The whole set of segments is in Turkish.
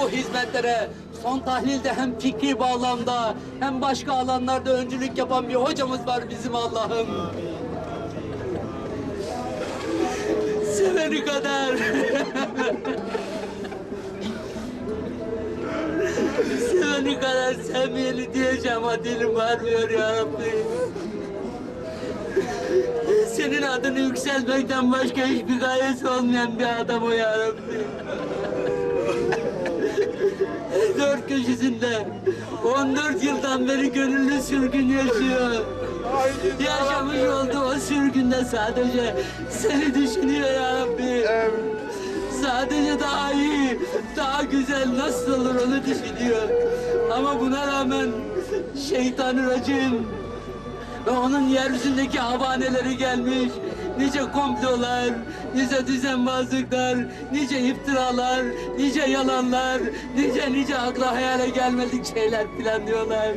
bu hizmetlere son tahlilde hem fikri bağlamda hem başka alanlarda öncülük yapan bir hocamız var bizim Allah'ım. Seveni kadar. Seveni kadar sevmeyeni diyeceğim ha dilim varmıyor ya Rabbi. Senin adını yükseltmekten başka hiçbir gayesi olmayan bir adam o ya Rabbi. Dört köşesinde 14 yıldan beri gönüllü sürgün yaşıyor. Yaşamış olduğu o sürgünde sadece seni düşünüyor ya Rabbi. Sadece daha iyi, daha güzel nasıl olur onu düşünüyor. Ama buna rağmen şeytanı racim ve onun yeryüzündeki havaneleri gelmiş. Nice komplolar, nice düzenbazlıklar, nice iftiralar, nice yalanlar, nice nice akla hayale gelmedik şeyler planlıyorlar,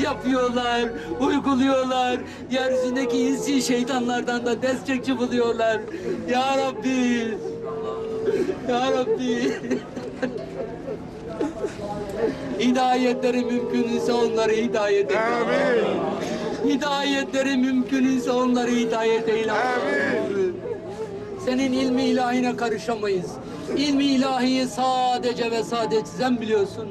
yapıyorlar, uyguluyorlar. Yeryüzündeki insi şeytanlardan da destekçi buluyorlar. Ya Rabbi, Ya Rabbi. Hidayetleri mümkünse onları hidayet et. Hidayetleri mümkünse onları hidayet eyle. Senin ilmi ilahine karışamayız. İlmi ilahiyi sadece ve sadece sen biliyorsun.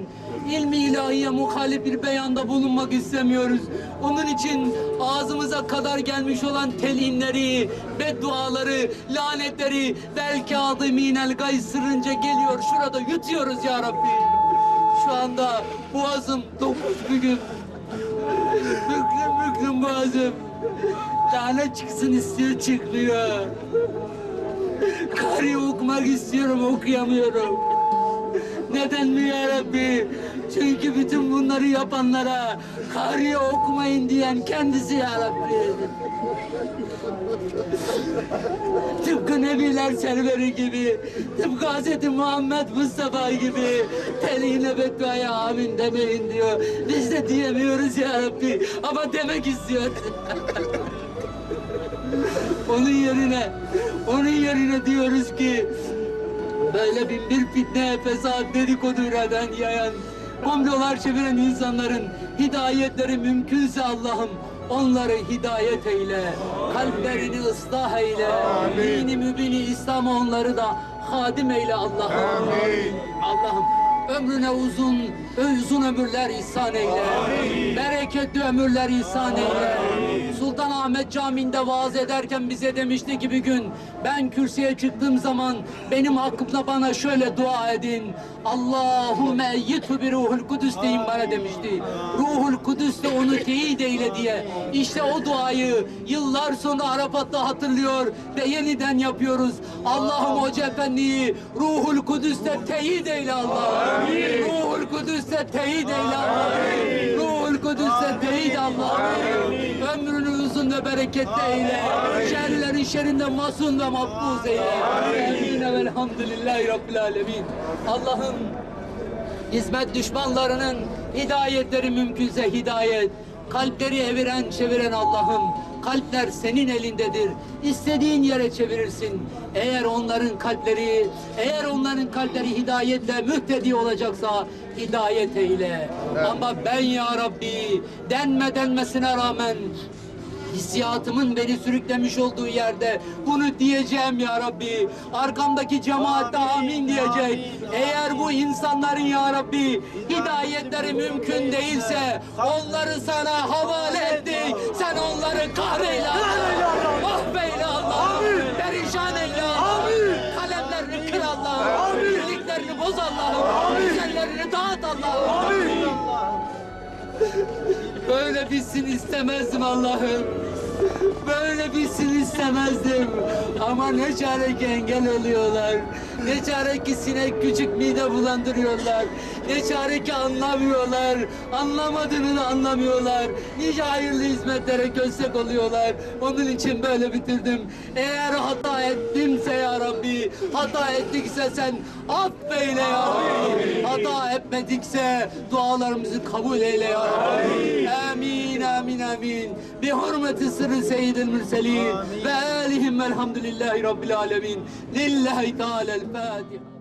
İlmi ilahiye muhalif bir beyanda bulunmak istemiyoruz. Onun için ağzımıza kadar gelmiş olan telinleri, bedduaları, lanetleri belki adı minel gay sırrınca geliyor. Şurada yutuyoruz ya Rabbi. Şu anda boğazım dokuz bugün. Büklüm büklüm boğazım. Tane çıksın istiyor çıkmıyor. Kari okumak istiyorum okuyamıyorum. Neden mi ya Rabbi? Çünkü bütün bunları yapanlara Kari okumayın diyen kendisi ya Rabbi. Serveri gibi, tıpkı Hz. Muhammed Mustafa gibi teline bedduaya amin demeyin diyor. Biz de diyemiyoruz ya Rabbi ama demek istiyor. onun yerine, onun yerine diyoruz ki böyle bin bir fitne, fesat, dedikodu üreten, yayan, komplolar çeviren insanların hidayetleri mümkünse Allah'ım onları hidayet eyle, kalplerini ıslah eyle, dini mübini İslam onları da hadim eyle Allah'ım. Allah'ım ömrüne uzun, uzun ömürler ihsan eyle. Bereketli ömürler ihsan eyle. Sultanahmet Camii'nde vaaz ederken bize demişti ki bir gün ben kürsüye çıktığım zaman benim hakkımda bana şöyle dua edin. Allahümme eyyithu bir ruhul kudüs deyin bana demişti. Ruhul kudüs de onu teyit eyle diye. İşte o duayı yıllar sonra Arafat'ta hatırlıyor ve yeniden yapıyoruz. Allah'ım Hoca Efendi'yi Ruhul Kudüs'te teyit eyle Allah'ım. Ruhul Kudüs'te teyit eyle Allah'ım. Ruhul Kudüs'te teyit Allah'ım. Ömrünü uzun ve bereketli eyle. Şerlerin şerrinden masum ve mahfuz eyle. Amin ve elhamdülillahi Rabbil alemin. Allah'ım hizmet düşmanlarının hidayetleri mümkünse hidayet. Kalpleri eviren çeviren Allah'ım. Kalpler senin elindedir. İstediğin yere çevirirsin. Eğer onların kalpleri, eğer onların kalpleri hidayetle mühtedi olacaksa hidayet eyle. Ama ben ya Rabbi denme denmesine rağmen hissiyatımın beni sürüklemiş olduğu yerde bunu diyeceğim ya Rabbi. Arkamdaki cemaat de amin diyecek. Eğer bu insanların ya Rabbi hidayetleri mümkün değilse onları sana havale Dağıt Allah'ım. Böyle bitsin istemezdim Allah'ım. Böyle bitsin istemezdim. Ama ne çare ki engel oluyorlar. Ne çare ki sinek küçük mide bulandırıyorlar. Ne çare ki anlamıyorlar. Anlamadığını anlamıyorlar. Nice hayırlı hizmetlere köstek oluyorlar. Onun için böyle bitirdim. Eğer hata ettimse ya Rabbi, hata ettikse sen affeyle ya Rabbi. Etmedikse dualarımızı kabul eyle ya Rabbi. Amin, amin, amin. Bi hurmeti sırrı seyyidil mürselin ve alihim velhamdülillahi rabbil alemin. Lillahi teala'l Fatiha.